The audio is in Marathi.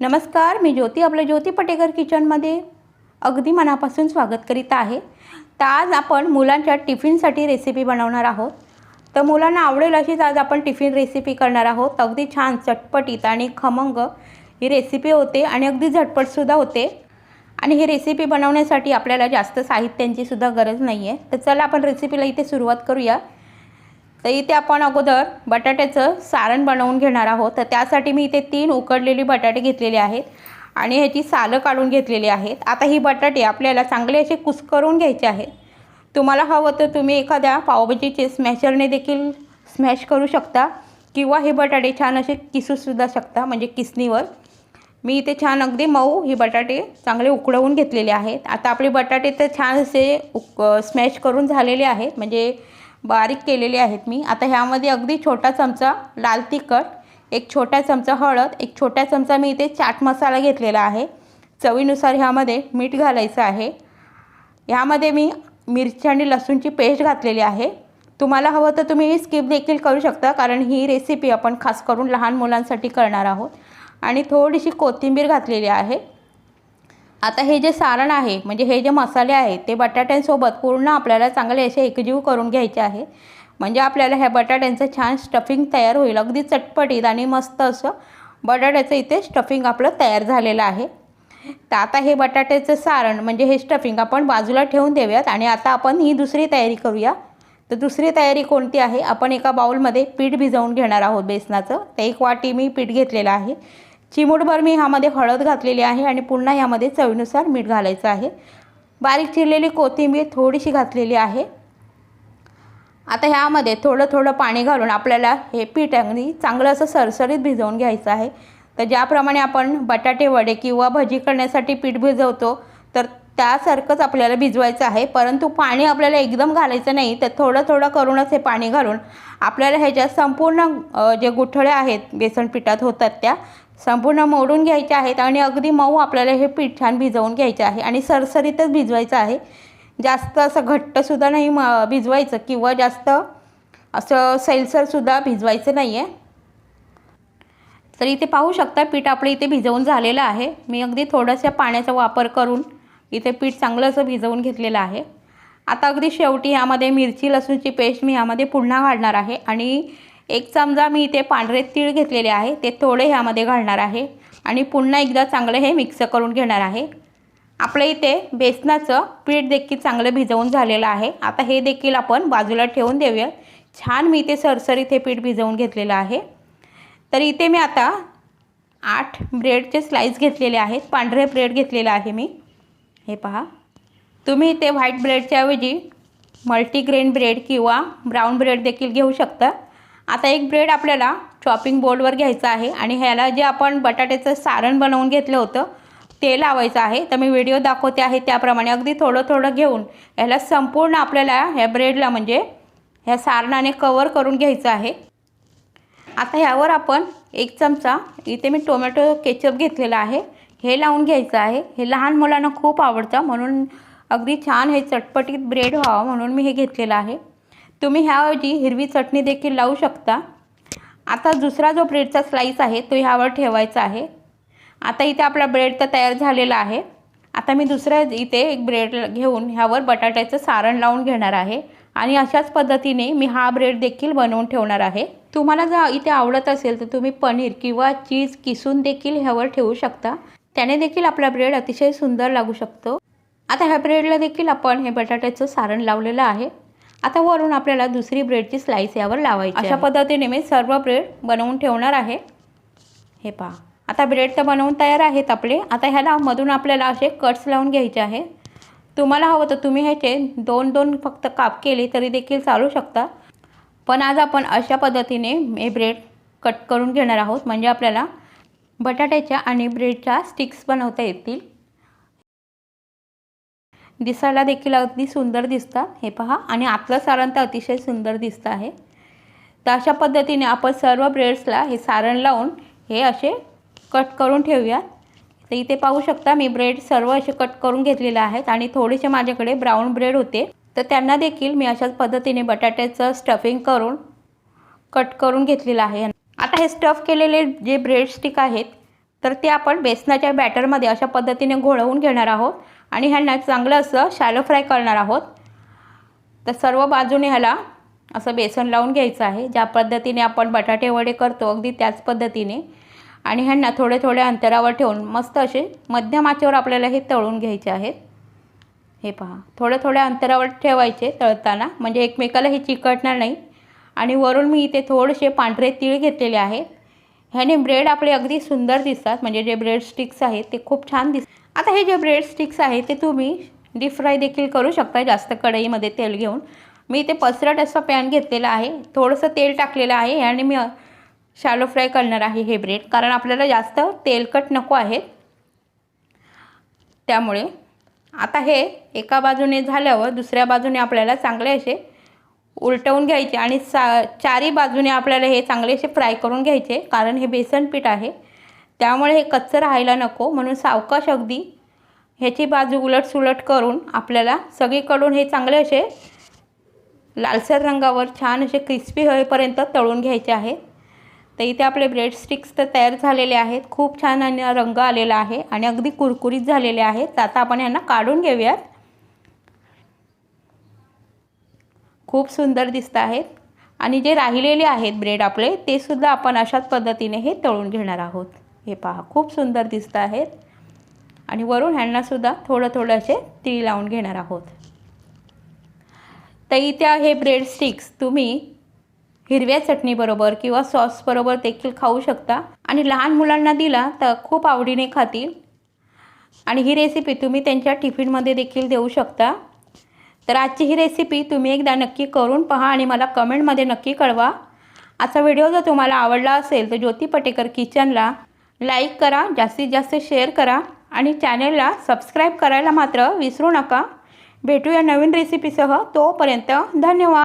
नमस्कार मी ज्योती आपल्या ज्योती पटेकर किचनमध्ये. अगदी मनापासून स्वागत करीत आहे. तर आज आपण मुलांच्या टिफिनसाठी रेसिपी बनवणार आहोत. तर मुलांना आवडेल अशीच आज आपण टिफिन रेसिपी करणार आहोत. अगदी छान चटपटीत आणि खमंग ही रेसिपी होते आणि अगदी झटपटसुद्धा होते. आणि ही रेसिपी बनवण्यासाठी आपल्याला जास्त साहित्यांची सुद्धा गरज नाही आहे तर चला आपण रेसिपीला इथे सुरुवात करूया. तर इथे आपण अगोदर बटाट्याचं सारण बनवून घेणार आहोत. तर त्यासाठी मी इथे तीन उकडलेली बटाटे घेतलेले आहेत आणि ह्याची सालं काढून घेतलेली आहेत. आता ही बटाटे आपल्याला चांगले असे कुस्करून घ्यायचे आहेत. तुम्हाला हवं तर तुम्ही एखाद्या पावभाजीचे स्मॅशरने देखील स्मॅश करू शकता किंवा हे बटाटे छान असे किसूसुद्धा शकता म्हणजे किसणीवर. मी इथे छान अगदी मऊ ही बटाटे चांगले उकडवून घेतलेले आहेत. आता आपले बटाटे तर छान असे उक स्मॅश करून झालेले आहेत. म्हणजे बारीक केलेले आहेत मी. आता ह्यामध्ये अगदी छोटा चमचा लाल तिखट एक छोटा चमचा हळद एक छोटा चमचा मी इथे चाट मसाला घेतलेला आहे. चवीनुसार ह्यामध्ये मीठ घालायचं आहे. ह्यामध्ये मी मिरची आणि लसूणची पेस्ट घातलेली आहे. तुम्हाला हवं तर तुम्ही स्किप देखील करू शकता कारण ही रेसिपी आपण खास करून लहान मुलांसाठी करणार आहोत. आणि थोडीशी कोथिंबीर घातलेली आहे. आता हे जे सारण आहे म्हणजे हे जे मसाले आहेत ते बटाट्यांसोबत पूर्ण आपल्याला चांगले असे एकजीव करून घ्यायचे आहे. म्हणजे आपल्याला ह्या बटाट्यांचं छान स्टफिंग तयार होईल. अगदी चटपटीत आणि मस्त असं बटाट्याचं इथे स्टफिंग आपलं तयार झालेलं आहे. तर आता हे बटाट्याचं सारण म्हणजे हे स्टफिंग आपण बाजूला ठेवून देऊयात आणि आता आपण ही दुसरी तयारी करूया. तर दुसरी तयारी कोणती आहे? आपण एका बाऊलमध्ये पीठ भिजवून घेणार आहोत बेसनाचं. तर एक वाटी मी पीठ घेतलेलं आहे. चिमूटभर मी ह्यामध्ये हळद घातलेली आहे आणि पुन्हा ह्यामध्ये चवीनुसार मीठ घालायचं आहे. बारीक चिरलेली कोथिंबीर थोडीशी घातलेली आहे. आता ह्यामध्ये थोडं थोडं पाणी घालून आपल्याला हे पीठ अगदी चांगलं असं सरसरीत भिजवून घ्यायचं आहे. तर ज्याप्रमाणे आपण बटाटे वडे किंवा भजी करण्यासाठी पीठ भिजवतो त्यासारखंच आपल्याला भिजवायचं आहे. परंतु पाणी आपल्याला एकदम घालायचं नाही तर थोडं थोडं करूनच हे पाणी घालून आपल्याला ह्याच्या संपूर्ण जे गुठळ्या आहेत बेसन पिठात होतात त्या संपूर्ण मोडून घ्यायच्या आहेत आणि अगदी मऊ आपल्याला हे पीठ छान भिजवून घ्यायचे आहे आणि सरसरीतच भिजवायचं आहे. जास्त असं घट्टसुद्धा नाही म भिजवायचं किंवा जास्त असं सैलसरसुद्धा भिजवायचं नाही आहे तर इथे पाहू शकता पीठ आपलं इथे भिजवून झालेलं आहे. मी अगदी थोडंसं पाण्याचा वापर करून इथे पीठ चांगलं असं भिजवून घेतलेलं आहे. आता अगदी शेवटी ह्यामध्ये मिरची लसूणची पेस्ट मी ह्यामध्ये पुन्हा घालणार आहे आणि एक चमचा मी इथे पांढरे तीळ घेतलेले आहे ते थोडे ह्यामध्ये घालणार आहे आणि पुन्हा एकदा चांगलं हे मिक्स करून घेणार आहे. आपल्या इथे बेसनाचं पीठ देखील चांगलं भिजवून झालेलं आहे. आता हे देखील आपण बाजूला ठेवून देऊया. छान मी इथे सरसर इथे पीठ भिजवून घेतलेलं आहे. तर इथे मी आता आठ ब्रेडचे स्लाईस घेतलेले आहेत. पांढरे ब्रेड घेतलेलं आहे मी. हे पहा. तुम्ही इथे व्हाईट ब्रेडच्या ऐवजी मल्टीग्रेन ब्रेड किंवा ब्राऊन ब्रेड देखील घेऊ शकता. आता एक ब्रेड आपल्याला चॉपिंग बोर्डवर घ्यायचं आहे आणि ह्याला जे आपण बटाट्याचं सारण बनवून घेतलं होतं ते लावायचं आहे. तर मी व्हिडिओ दाखवते आहे त्याप्रमाणे. अगदी थोडं थोडं घेऊन ह्याला संपूर्ण आपल्याला ह्या ब्रेडला म्हणजे ह्या सारणाने कवर करून घ्यायचं आहे. आता ह्यावर आपण एक चमचा इथे मी टोमॅटो केचप घेतलेला आहे. हे लावून घ्यायचं आहे. हे लहान मुलांना खूप आवडतं म्हणून अगदी छान हे चटपटीत ब्रेड व्हावं म्हणून मी हे घेतलेलं आहे. तुम्ही ह्याऐवजी हिरवी चटणी देखील लावू शकता. आता दुसरा जो ब्रेडचा स्लाईस आहे तो ह्यावर ठेवायचा आहे. आता इथे आपला ब्रेड तर तयार झालेला आहे. आता मी दुसऱ्या इथे एक ब्रेड घेऊन ह्यावर बटाट्याचं सारण लावून घेणार आहे. आणि अशाच पद्धतीने मी हा ब्रेड देखील बनवून ठेवणार आहे. तुम्हाला जर इथे आवडत असेल तर तुम्ही पनीर किंवा चीज किसून देखील ह्यावर ठेवू शकता. त्याने देखील आपला ब्रेड अतिशय सुंदर लागू शकतो. आता ह्या ब्रेडला देखील आपण हे बटाट्याचं सारण लावलेलं आहे. आता वरून आपल्याला दुसरी ब्रेडची स्लाईस यावर लावायची अशा पद्धतीने मी सर्व ब्रेड बनवून ठेवणार आहे. हे पहा. आता ब्रेड तर बनवून तयार आहेत आपले. आता ह्याला मधून आपल्याला असे कट्स लावून घ्यायचे आहे. तुम्हाला हवं तर तुम्ही ह्याचे दोन दोन फक्त काप केले तरी देखील चालू शकता. पण आज आपण अशा पद्धतीने हे ब्रेड कट करून घेणार आहोत. म्हणजे आपल्याला बटाट्याच्या आणि ब्रेडच्या स्टिक्स बनवता येतील. दिसायला देखील अगदी सुंदर दिसतात. हे पहा. आणि आतलं सारण तर अतिशय सुंदर दिसतं आहे. तर अशा पद्धतीने आपण सर्व ब्रेड्सला हे सारण लावून हे असे कट करून ठेवूयात. तर इथे पाहू शकता मी ब्रेड सर्व असे कट करून घेतलेले आहेत आणि थोडेसे माझ्याकडे ब्राऊन ब्रेड होते. तर त्यांना देखील मी अशाच पद्धतीने बटाट्याचं स्टफिंग करून कट करून घेतलेलं आहे. हे स्टफ केलेले जे ब्रेड स्टिक आहेत तर ते आपण बेसनाच्या बॅटरमध्ये अशा पद्धतीने घोळवून घेणार आहोत आणि ह्यांना चांगलं असं शॅलो फ्राय करणार आहोत. तर सर्व बाजूने ह्याला असं बेसन लावून घ्यायचं आहे. ज्या पद्धतीने आपण बटाटे वडे करतो अगदी त्याच पद्धतीने. आणि ह्यांना थोडे थोड्या अंतरावर ठेवून मस्त असे मध्यम आचेवर आपल्याला हे तळून घ्यायचे आहेत. हे पहा थोड्या थोड्या अंतरावर ठेवायचे तळताना. म्हणजे एकमेकाला हे चिकटणार नाही. आणि वरून मी इथे थोडेसे पांढरे तीळ घेतलेले आहेत. ह्याने ब्रेड आपले अगदी सुंदर दिसतात. म्हणजे जे ब्रेड स्टिक्स आहेत ते खूप छान दिस आता हे जे ब्रेड स्टिक्स आहेत ते तुम्ही डीप फ्राय देखील करू शकता जास्त कढईमध्ये तेल घेऊन. मी इथे पसरट असं पॅन घेतलेलं आहे. थोडंसं तेल टाकलेलं आहे आणि मी शॅलो फ्राय करणार आहे हे ब्रेड. कारण आपल्याला जास्त तेलकट नको आहेत. त्यामुळे आता हे एका बाजूने झाल्यावर दुसऱ्या बाजूने आपल्याला चांगले असे उलटवून घ्यायचे आणि सा चारी बाजूने आपल्याला हे चांगले असे फ्राय करून घ्यायचे कारण हे बेसन पीठ आहे. त्यामुळे हे कच्चं राहायला नको. म्हणून सावकाश अगदी ह्याची बाजू उलटसुलट करून आपल्याला सगळीकडून हे चांगले असे लालसर रंगावर छान असे क्रिस्पी होईपर्यंत तळून घ्यायचे आहेत तर इथे आपले ब्रेड स्टिक्स तर तयार झालेले आहेत. खूप छान आणि रंग आलेला आहे आणि अगदी कुरकुरीत झालेले आहेत. आता आपण यांना काढून घेऊयात. खूप सुंदर दिसत आहेत. आणि जे राहिलेले आहेत ब्रेड आपले ते सुद्धा आपण अशाच पद्धतीने हे तळून घेणार आहोत. हे पहा खूप सुंदर दिसत आहेत. आणि वरून ह्यांनासुद्धा थोडं थोडं असे तीळ लावून घेणार आहोत. तर इथे हे ब्रेड स्टिक्स तुम्ही हिरव्या चटणीबरोबर किंवा सॉसबरोबर देखील खाऊ शकता. आणि लहान मुलांना दिला तर खूप आवडीने खातील. आणि ही रेसिपी तुम्ही त्यांच्या टिफिनमध्ये देखील देऊ शकता. तर आजची ही रेसिपी तुम्ही एकदा नक्की करून पहा आणि मला कमेंटमध्ये नक्की कळवा. असा व्हिडिओ जर तुम्हाला आवडला असेल तर ज्योती पटेकर किचनला लाईक करा जास्तीत जास्त शेअर करा आणि चॅनेलला सबस्क्राईब करायला मात्र विसरू नका. भेटूया नवीन रेसिपीसह तोपर्यंत धन्यवाद.